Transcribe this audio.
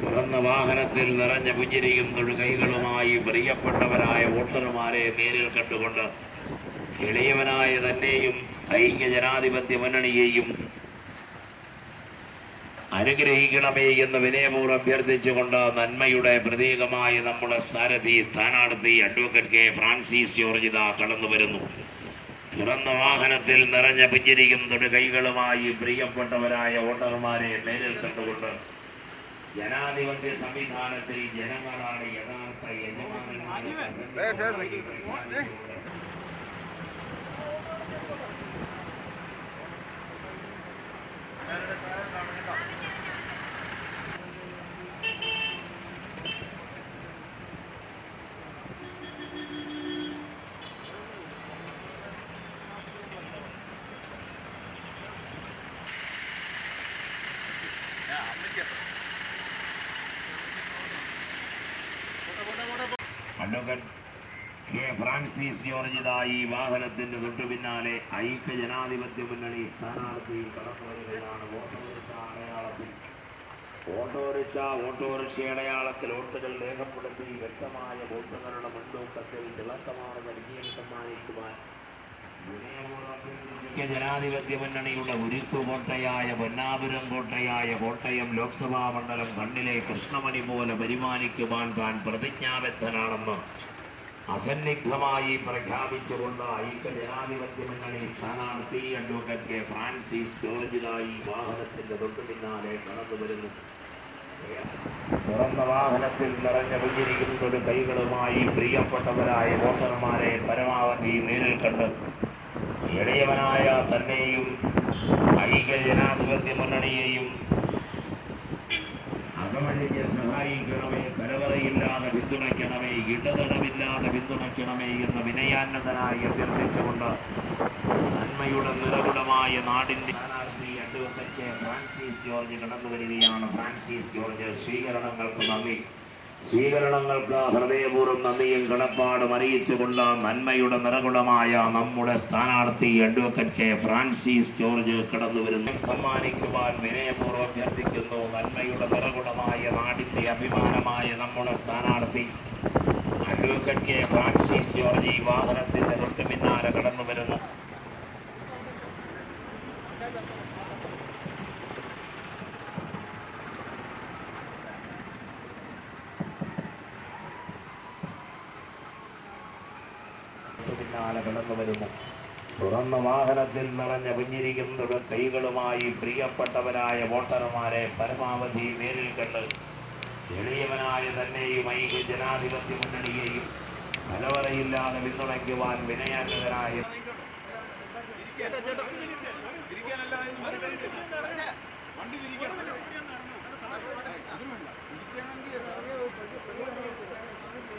തുറന്ന വാഹനത്തിൽ നിറഞ്ഞ പുഞ്ചിരിയും തൊഴുകൈകളുമായി പ്രിയപ്പെട്ടവരായ വോട്ടർമാരെ നേരിൽ കണ്ടുകൊണ്ട് എളിയവനായ തന്നെയും ഐക്യ ജനാധിപത്യ മുന്നണിയെയും അനുഗ്രഹിക്കണമേ എന്ന് വിനയപൂർവം അഭ്യർത്ഥിച്ചുകൊണ്ട് നന്മയുടെ പ്രതീകമായ നമ്മുടെ സാരഥി സ്ഥാനാർത്ഥി അഡ്വക്കേറ്റ് കെ ഫ്രാൻസിസ് ജോർജിത കടന്നു വരുന്നു. തുറന്ന വാഹനത്തിൽ നിറഞ്ഞ പുഞ്ചിരിയും തൊടുകൈകളുമായി പ്രിയപ്പെട്ടവരായ വോട്ടർമാരെ നേരിൽ കണ്ടുകൊണ്ട് ജനാധിപത്യ സംവിധാനത്തിൽ ജനങ്ങളാണ് യഥാർത്ഥ യജമാനന്മാരെ പ്രഖ്യാപിച്ചുകൊണ്ട് Advocate K Francis ജോർജിതായി വാഹനത്തിന്റെ തൊട്ടു പിന്നാലെ ഐക്യ ജനാധിപത്യ മുന്നണി സ്ഥാനാർത്ഥി കടന്നു വരികയാണ് അടയാളത്തിൽ. ഓട്ടോറിക്ഷ ഓട്ടോറിക്ഷ അടയാളത്തിൽ വോട്ടുകൾ രേഖപ്പെടുത്തി വ്യക്തമായ വോട്ടുകളുടെ മുൻതൂക്കത്തിൽ തിളക്കമാണ് നൽകിയത് സമ്മാനിക്കുവാൻ ജനാധിപത്യ മുന്നണിയുടെ ഉരുക്കു കോട്ടയായ പൊന്നാപുരം കോട്ടയായ കോട്ടയം ലോക്സഭാ മണ്ഡലം കണ്ണിലെ കൃഷ്ണമണി പോലെ പരിമാനിക്കുവാൻ താൻ പ്രതിജ്ഞാബദ്ധനാണെന്ന് അസന്നിഗ്ധമായി പ്രഖ്യാപിച്ചുകൊണ്ട് ഐക്യ ജനാധിപത്യ മുന്നണി സ്ഥാനാർത്ഥി അഡ്വക്കറ്റ് കെ ഫ്രാൻസിസ് ജോർജിലായി വാഹനത്തിന്റെ തൊട്ടു പിന്നാലെ കടന്നു വരുന്നു. തുറന്ന വാഹനത്തിൽ നിറഞ്ഞ കുഞ്ഞിരിക്കുന്നതൊരു കൈകളുമായി പ്രിയപ്പെട്ടവരായ വോട്ടർമാരെ പരമാവധി നേരിൽ കണ്ട് ഇളയവനായ തന്നെയും ഐക്യ ജനാധിപത്യ മുന്നണിയെയും അകമഴിഞ്ഞ് സഹായിക്കണമേ കലവറയില്ലാതെ പിന്തുണയ്ക്കണമേ ഇടതടവില്ലാതെ പിന്തുണയ്ക്കണമേ എന്ന് വിനയാനന്ദനായി അഭ്യർത്ഥിച്ചുകൊണ്ട് നന്മയുടെ നിറകുടമായ നാടിന്റെ സ്ഥാനാർത്ഥി ഫ്രാൻസിസ് ജോർജ് കടന്നു വരികയാണ് ഫ്രാൻസിസ് ജോർജ് സ്വീകരണങ്ങൾക്ക് നന്ദി. സ്വീകരണങ്ങൾക്ക് ഹൃദയപൂർവം നന്ദിയും കടപ്പാടും അറിയിച്ചുകൊണ്ട് നന്മയുടെ നിറകുടമായ നമ്മുടെ സ്ഥാനാർത്ഥി അഡ്വക്കറ്റ് കെ ഫ്രാൻസിസ് ജോർജ് കടന്നു വരുന്നു. സമ്മാനിക്കുവാൻ വിനയപൂർവം അഭ്യർത്ഥിക്കുന്നു. നന്മയുടെ നിറകുടമായ നാടിന്റെ അഭിമാനമായ നമ്മുടെ സ്ഥാനാർത്ഥി അഡ്വക്കറ്റ് കെ ഫ്രാൻസിസ് ജോർജ് ഈ വാഹനത്തിന്റെ തൊട്ട് പിന്നാലെ കടന്നു പിന്നാലെ കടന്നു വരുന്നു തുറന്ന വാഹനത്തിൽ നിറഞ്ഞ കുഞ്ഞിരിക്കുന്നത് കൈകളുമായി പ്രിയപ്പെട്ടവരായ വോട്ടർമാരെ പരമാവധി നേരിൽ കണ്ട് എളിയവനായ തന്നെയും ഐക്യ ജനാധിപത്യ മുന്നണിയെയും കലവറയില്ലാതെ പിന്തുണയ്ക്കുവാൻ തിരിക്കണം